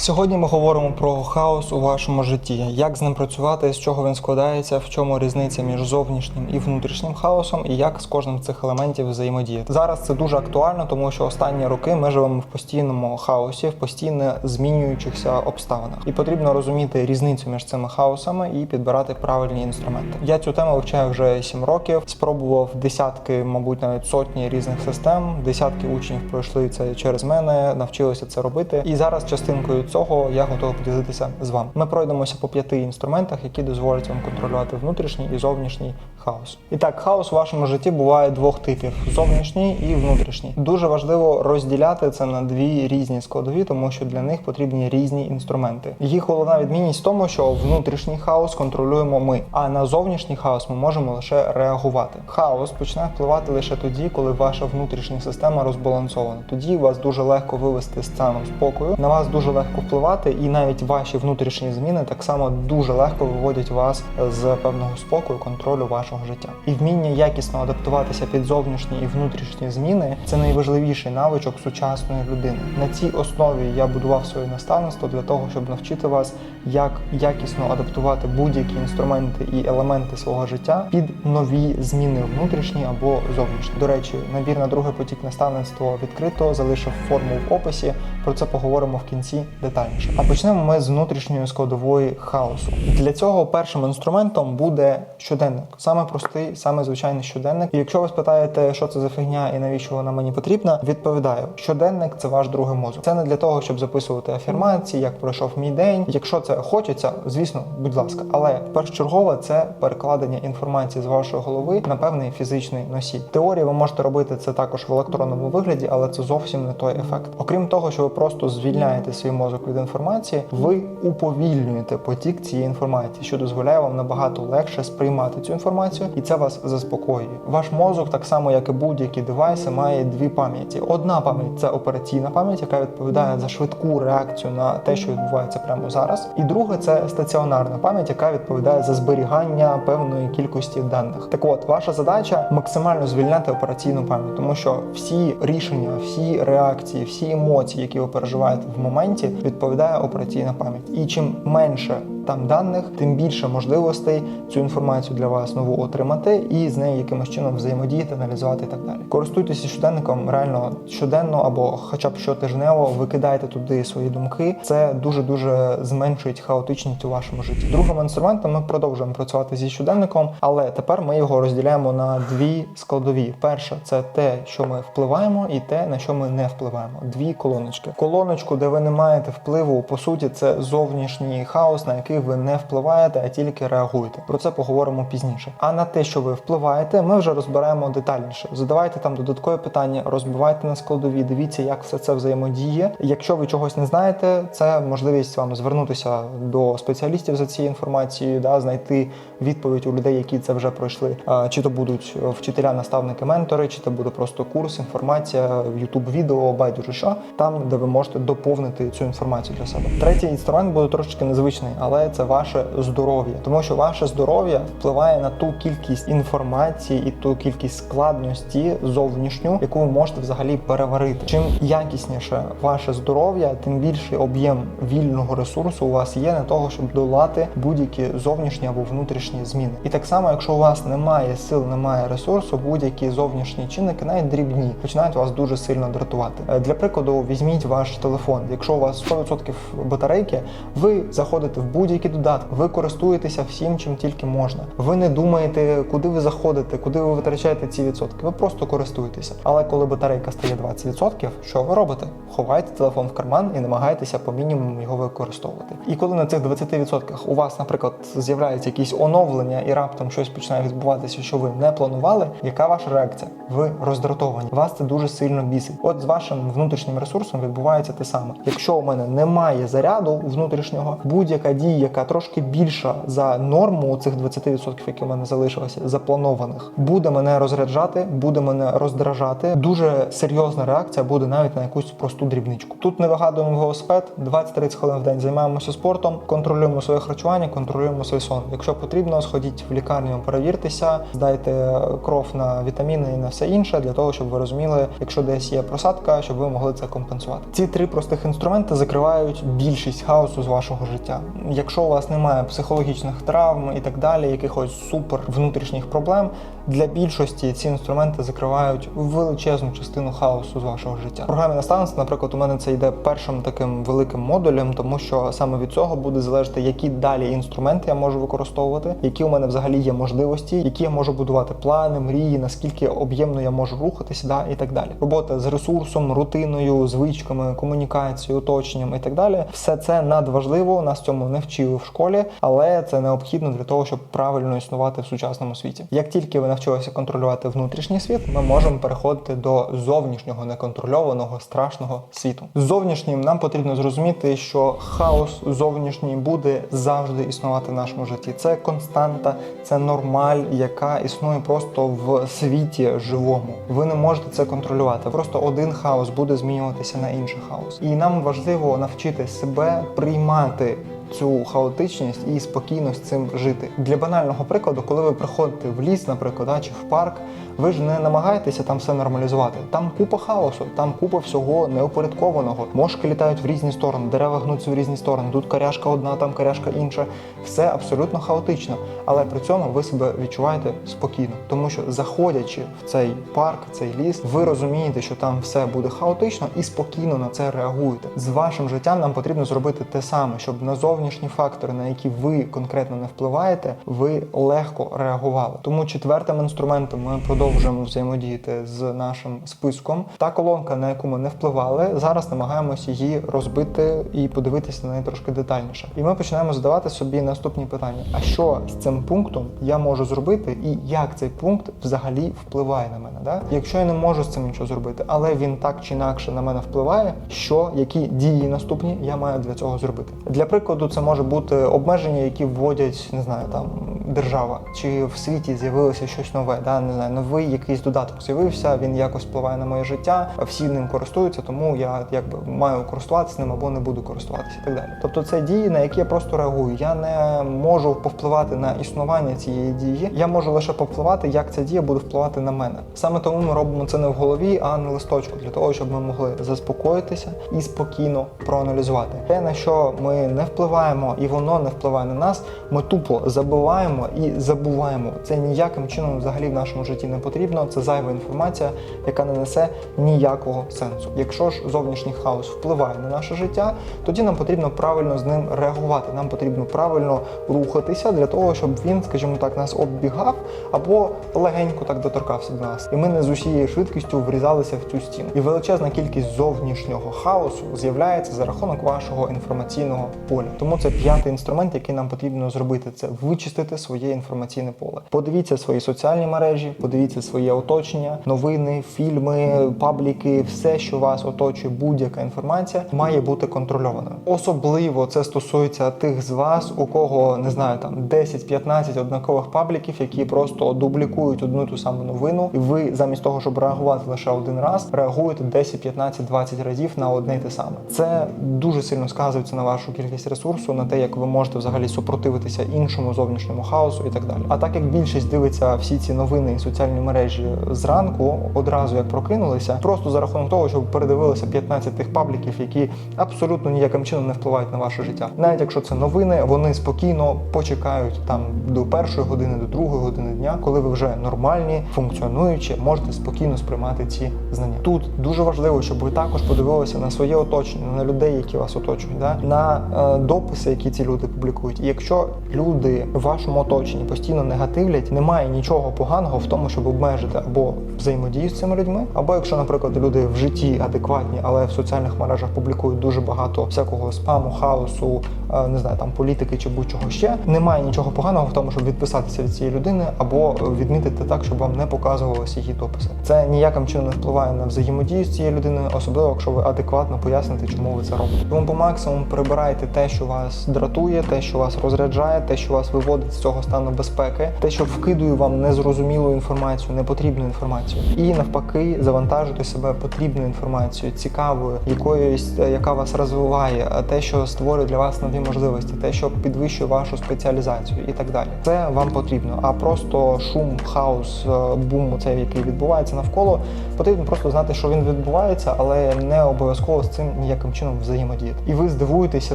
Сьогодні ми говоримо про хаос у вашому житті, як з ним працювати, з чого він складається, в чому різниця між зовнішнім і внутрішнім хаосом, і як з кожним з цих елементів взаємодіяти. Зараз це дуже актуально, тому що останні роки ми живемо в постійному хаосі, в постійно змінюючихся обставинах, і потрібно розуміти різницю між цими хаосами і підбирати правильні інструменти. Я цю тему вивчаю вже 7 років. Спробував десятки, мабуть, навіть сотні різних систем. Десятки учнів пройшли це через мене, навчилися це робити. І зараз частинкою цього я готовий поділитися з вами. Ми пройдемося по п'яти інструментах, які дозволять вам контролювати внутрішній і зовнішній хаос. І так, хаос у вашому житті буває двох типів: зовнішній і внутрішній. Дуже важливо розділяти це на дві різні складові, тому що для них потрібні різні інструменти. Їх головна відмінність в тому, що внутрішній хаос контролюємо ми, а на зовнішній хаос ми можемо лише реагувати. Хаос починає впливати лише тоді, коли ваша внутрішня система розбалансована. Тоді вас дуже легко вивести з стану спокою, на вас дуже легко впливати, і навіть ваші внутрішні зміни так само дуже легко виводять вас з певного спокою, контролю вашого життя. І вміння якісно адаптуватися під зовнішні і внутрішні зміни це найважливіший навичок сучасної людини. На цій основі я будував своє наставництво для того, щоб навчити вас, як якісно адаптувати будь-які інструменти і елементи свого життя під нові зміни внутрішні або зовнішні. До речі, набір на другий потік наставництво відкрито залишив форму в описі. Про це поговоримо в кінці детальніше. А почнемо ми з внутрішньої складової хаосу. Для цього першим інструментом буде щоденник. Саме простий, саме звичайний щоденник. І якщо ви спитаєте, що це за фігня і навіщо вона мені потрібна, відповідаю: щоденник це ваш другий мозок. Це не для того, щоб записувати афірмації, як пройшов мій день. Якщо це хочеться, звісно, будь ласка, але першочергове це перекладення інформації з вашої голови на певний фізичний носій. Теорії ви можете робити це також в електронному вигляді, але це зовсім не той ефект. Окрім того, що ви просто звільняєте свій мозок від інформації, ви уповільнюєте потік цієї інформації, що дозволяє вам набагато легше сприймати цю інформацію, і це вас заспокоює. Ваш мозок, так само як і будь-які девайси, має дві пам'яті. Одна пам'ять це операційна пам'ять, яка відповідає за швидку реакцію на те, що відбувається прямо зараз. І друге це стаціонарна пам'ять, яка відповідає за зберігання певної кількості даних. Так от, ваша задача максимально звільняти операційну пам'ять, тому що всі рішення, всі реакції, всі емоції, які ви переживаєте в моменті, відповідає операційна пам'ять. І чим менше там даних, тим більше можливостей цю інформацію для вас нову отримати і з нею якимось чином взаємодіяти, аналізувати і так далі. Користуйтеся щоденником реально щоденно або хоча б щотижнево викидайте туди свої думки. Це дуже дуже зменшують хаотичність у вашому житті. Другим інструментом ми продовжуємо працювати зі щоденником, але тепер ми його розділяємо на дві складові. Перше це те, що ми впливаємо, і те, на що ми не впливаємо. Дві колоночки. Колоночку, де ви не маєте впливу, по суті, це зовнішній хаос, на який ви не впливаєте, а тільки реагуєте. Про це поговоримо пізніше. А на те, що ви впливаєте, ми вже розберемо детальніше. Задавайте там додаткові питання, розбивайте на складові, дивіться, як все це взаємодіє. Якщо ви чогось не знаєте, це можливість вам звернутися до спеціалістів за цією інформацією, да, знайти відповідь у людей, які це вже пройшли. Чи то будуть вчителя, наставники, ментори, чи то буде просто курс, інформація, youtube відео, байдуже що там, де ви можете доповнити цю інформацію для себе. Третій інструмент буде трошечки незвичний, але це ваше здоров'я, тому що ваше здоров'я впливає на ту кількість інформації і ту кількість складності зовнішню, яку ви можете взагалі переварити. Чим якісніше ваше здоров'я, тим більший об'єм вільного ресурсу у вас є для того, щоб долати будь-які зовнішні або внутрішні зміни. І так само, якщо у вас немає сил, немає ресурсу, будь-які зовнішні чинники, навіть дрібні, починають вас дуже сильно дратувати. Е, Для прикладу, візьміть ваш телефон. Якщо у вас 100% батарейки, ви заходите в будь-які додатки, ви користуєтеся всім, чим тільки можна. Ви не думаєте, куди ви заходите, куди ви витрачаєте ці відсотки. Ви просто користуєтеся. Але коли батарейка стає 20%, що ви робите? Ховаєте телефон в карман і намагаєтеся по мінімуму його використовувати. І коли на цих 20% у вас, наприклад, з'являються якісь оновлення і раптом щось починає відбуватися, що ви не планували, яка ваша реакція? Ви роздратовані. Вас це дуже сильно бісить. От з вашим внутрішнім ресурсом відбувається те саме. Якщо у мене немає заряду внутрішнього, будь-яка дія, яка трошки більша за норму цих 20%, які у мене залишилося, запланованих, буде мене розряджати, буде мене роздражати. Дуже серйозна реакція буде навіть на якусь просту дрібничку. Тут не вигадуємо велосипед, 20-30 хвилин в день займаємося спортом, контролюємо своє харчування, контролюємо свій сон. Якщо потрібно, сходіть в лікарню, перевіртеся, здайте кров на вітаміни і на все інше для того, щоб ви розуміли, якщо десь є просадка, щоб ви могли це компенсувати. Ці три простих інструменти закривають більшість хаосу з вашого життя. Якщо у вас немає психологічних травм і так далі, якихось супер внутрішніх проблем, для більшості ці інструменти закривають величезну частину хаосу з вашого життя. В програмі наставництва, наприклад, у мене це йде першим таким великим модулем, тому що саме від цього буде залежати, які далі інструменти я можу використовувати, які у мене взагалі є можливості, які я можу будувати плани, мрії, наскільки об'ємно я можу рухатися, да, і так далі. Робота з ресурсом, рутиною, звичками, комунікацією, оточенням і так далі. Все це надважливо. Нас цьому не вчили в школі, але це необхідно для того, щоб правильно існувати в сучасному світі. Як тільки ви навчилися контролювати внутрішній світ, ми можемо переходити до зовнішнього неконтрольованого страшного світу. Зовнішнім нам потрібно зрозуміти, що хаос зовнішній буде завжди існувати в нашому житті. Це константа, це нормаль, яка існує просто в світі живому. Ви не можете це контролювати. Просто один хаос буде змінюватися на інший хаос. І нам важливо навчити себе приймати цю хаотичність і спокійно з цим жити. Для банального прикладу, коли ви приходите в ліс, наприклад, да, чи в парк, ви ж не намагаєтеся там все нормалізувати. Там купа хаосу, там купа всього неупорядкованого. Мошки літають в різні сторони, дерева гнуться в різні сторони. Тут коряшка одна, там коряшка інша. Все абсолютно хаотично. Але при цьому ви себе відчуваєте спокійно, тому що заходячи в цей парк, цей ліс, ви розумієте, що там все буде хаотично і спокійно на це реагуєте. З вашим життям нам потрібно зробити те саме, щоб на зовнішні фактори, на які ви конкретно не впливаєте, ви легко реагували. Тому четвертим інструментом ми продовжуємо взаємодіяти з нашим списком. Та колонка, на яку ми не впливали, зараз намагаємося її розбити і подивитися на неї трошки детальніше. І ми починаємо задавати собі наступні питання: а що з цим пунктом я можу зробити, і як цей пункт взагалі впливає на мене? Да? Якщо я не можу з цим нічого зробити, але він так чи інакше на мене впливає, що які дії наступні я маю для цього зробити? Для прикладу, це може бути обмеження, які вводять, не знаю, там держава, чи в світі з'явилося щось нове, да? не знаю, новий якийсь додаток з'явився, він якось впливає на моє життя, всі ним користуються, тому я якби маю користуватися ним або не буду користуватися і так далі. Тобто це дії, на які я просто реагую. Я не можу повпливати на існування цієї дії. Я можу лише повпливати, як ця дія буде впливати на мене. Саме тому ми робимо це не в голові, а на листочку, для того, щоб ми могли заспокоїтися і спокійно проаналізувати. Те, на що ми не впливаємо, і воно не впливає на нас, ми тупо забуваємо і забуваємо. Це ніяким чином взагалі в нашому житті не потрібно. Це зайва інформація, яка не несе ніякого сенсу. Якщо ж зовнішній хаос впливає на наше життя, тоді нам потрібно правильно з ним реагувати. Нам потрібно правильно рухатися для того, щоб він, скажімо так, нас оббігав або легенько так доторкався до нас, і ми не з усією швидкістю врізалися в цю стіну. І величезна кількість зовнішнього хаосу з'являється за рахунок вашого інформаційного поля. Тому це п'ятий інструмент, який нам потрібно зробити, це вичистити своє інформаційне поле. Подивіться свої соціальні мережі, подивіться своє оточення, новини, фільми, пабліки, все, що вас оточує, будь-яка інформація, має бути контрольованою. Особливо це стосується тих з вас, у кого не знаю, там 10-15 однакових пабліків, які просто дублікують одну ту саму новину, і ви замість того, щоб реагувати лише один раз, реагуєте 10, 15, 20 разів на одне й те саме. Це дуже сильно сказується на вашу кількість ресурсу, на те, як ви можете взагалі супротивитися іншому зовнішньому хаосу і так далі. А так як більшість дивиться всі ці новини і соціальні мережі зранку, одразу як прокинулися, просто за рахунок того, що ви передивилися 15 тих пабліків, які абсолютно ніяким чином не впливають на ваше життя. Навіть якщо це новини, вони спокійно почекають там до першої години, до другої години дня, коли ви вже нормальні, функціонуючі, можете спокійно сприймати ці знання. Тут дуже важливо, щоб ви також подивилися на своє оточення, на людей, які вас оточують, да? на е, дописи, які ці люди публікують. І якщо люди вашому вашому оточенні постійно негативлять, немає нічого поганого в тому, щоб обмежити або взаємодію з цими людьми, або якщо, наприклад, люди в житті адекватні, але в соціальних мережах публікують дуже багато всякого спаму, хаосу, е, не знаю, там політики чи будь-чого ще. Немає нічого поганого в тому, щоб відписатися від цієї людини або відмітити так, щоб вам не показувалися її дописи. Це ніяким чином не впливає на взаємодію з цією людиною, особливо якщо ви адекватно поясните, чому ви це робите. Тому по максимуму прибирайте те, що вас дратує, те, що вас розряджає, те, що вас виводить з цього стану безпеки, те, що вкидує вам незрозумілу інформацію, непотрібну інформацію, і навпаки, завантажуйте себе потрібною інформацією, цікавою, якоюсь, е, яка вас розвиває, те, що створює для вас нові можливості, те, що підвищує вашу спеціалізацію, і так далі. Це вам потрібно. А просто шум, хаос, е, бум, цей, який відбувається навколо, потрібно просто знати, що він відбувається, але не обов'язково з цим ніяким чином взаємодіяти. І ви здивуєтеся,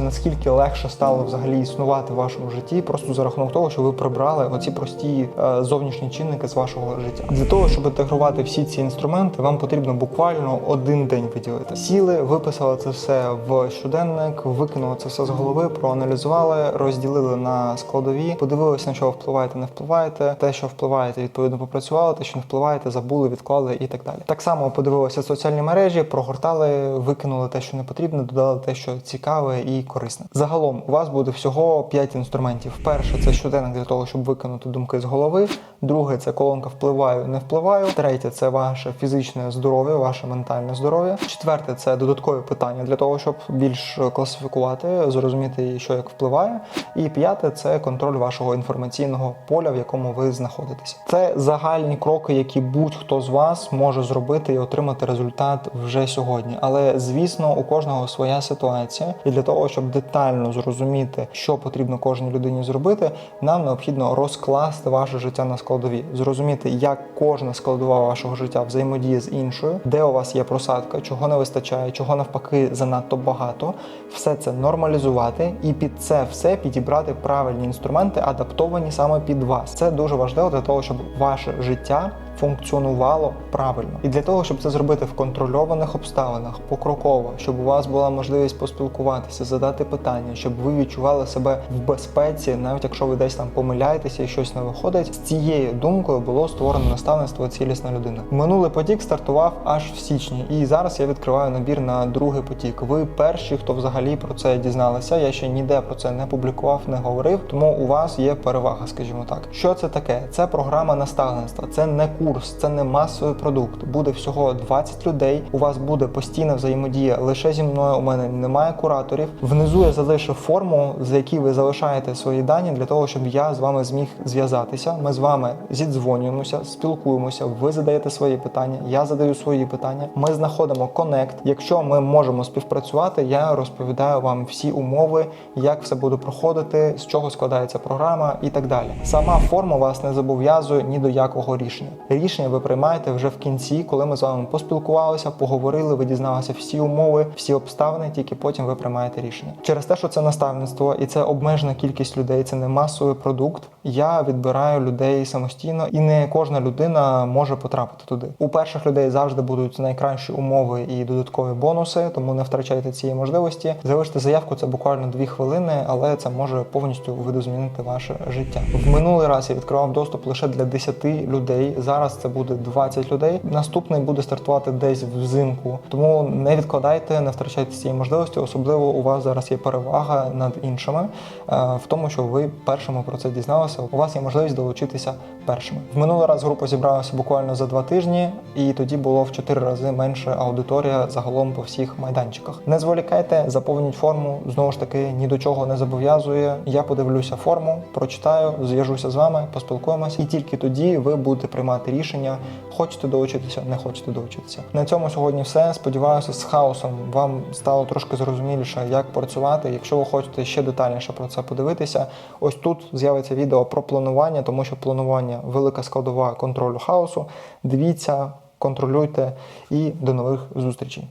наскільки легше стало взагалі існувати в вашому житті, просто за рахунок того, що ви прибрали оці прості е, зовнішні чинники з вашого життя. Для того, щоб інтегрувати всі ці інструменти, вам потрібно буквально один день виділити. Сіли, виписали це все в щоденник, викинули це все з голови, проаналізували, розділили на складові, подивилися, на що впливаєте, не впливаєте. Те, що впливаєте, відповідно попрацювали, те, що не впливаєте, забули, відклали і так далі. Так само подивилися соціальні мережі, прогортали, викинули те, що не потрібно, додали те, що цікаве і корисне. Загалом у вас буде всього 5 інструментів. Перше це щоденник для того, щоб викинути думки з голови. Друге це колонка впливаю, не впливаю. Третє це ваше фізичне здоров'я, ваше ментальне здоров'я. Четверте це додаткові питання для того, щоб більш класифікувати, зрозуміти, що як впливає. І п'яте це контроль вашого інформаційного поля, в якому ви знаходитеся. Це загальні кроки, які будь-хто з вас може зробити і отримати результат вже сьогодні. Але звісно, у кожного своя ситуація, і для того, щоб детально зрозуміти, що потрібно кожній людині зробити, нам необхідно розкласти ваше життя на складові, зрозуміти, як кожна складова вашого життя взаємодіє з іншою, де у вас є просадка, чого не вистачає, чого навпаки занадто багато. Все це нормалізувати і під це все підібрати правильні інструменти, адаптовані саме під вас. Це дуже важливо для того, щоб ваше життя функціонувало правильно. І для того, щоб це зробити в контрольованих обставинах, покроково, щоб у вас була можливість поспілкуватися, задати питання, щоб ви відчували себе в безпеці, навіть якщо ви десь там помиляєтеся і щось не виходить. З цією думкою було створено наставництво цілісна людина. Минулий потік стартував аж в січні, і зараз я відкриваю набір на другий потік. Ви перші, хто взагалі про це дізналися. Я ще ніде про це не публікував, не говорив. Тому у вас є перевага, скажімо так. Що це таке? Це програма наставництва, це не курс, це не масовий продукт. Буде всього 20 людей. У вас буде постійна взаємодія лише зі мною. У мене немає кураторів. Внизу я залишив форму, за якій ви залишаєте свої дані для того, щоб я з вами зміг зв'язатися. Ми з вами зідзвонюємося, спілкуємося. Ви задаєте свої питання, я задаю свої питання. Ми знаходимо конект. Якщо ми можемо співпрацювати, я розповідаю вам всі умови, як все буде проходити, з чого складається програма і так далі. Сама форма вас не зобов'язує ні до якого рішення. Рішення ви приймаєте вже в кінці, коли ми з вами поспілкувалися, поговорили, ви дізналися всі умови, всі обставини, тільки потім ви приймаєте рішення. Через те, що це наставництво і це обмежена кількість людей, це не масовий продукт. Я відбираю людей самостійно, і не кожна людина може потрапити туди. У перших людей завжди будуть найкращі умови і додаткові бонуси, тому не втрачайте цієї можливості. Залишити заявку це буквально дві хвилини, але це може повністю видозмінити ваше життя. В минулий раз я відкривав доступ лише для 10 людей. Зараз це буде 20 людей. Наступний буде стартувати десь взимку. Тому не відкладайте, не втрачайте цієї можливості. Особливо у вас зараз є перевага над іншими е, в тому, що ви першими про це дізналися. У вас є можливість долучитися першими. В минулий раз група зібралася буквально за два тижні, і тоді було в 4 рази менше аудиторія загалом по всіх майданчиках. Не зволікайте, заповніть форму. Знову ж таки, ні до чого не зобов'язує. Я подивлюся форму, прочитаю, зв'яжуся з вами, поспілкуємось, і тільки тоді ви будете приймати рішення, хочете долучитися, не хочете долучитися. На цьому сьогодні все. Сподіваюся, з хаосом вам стало трошки зрозуміліше, як працювати. Якщо ви хочете ще детальніше про це подивитися, ось тут з'явиться відео про планування, тому що планування велика складова контролю хаосу. Дивіться, контролюйте і до нових зустрічей.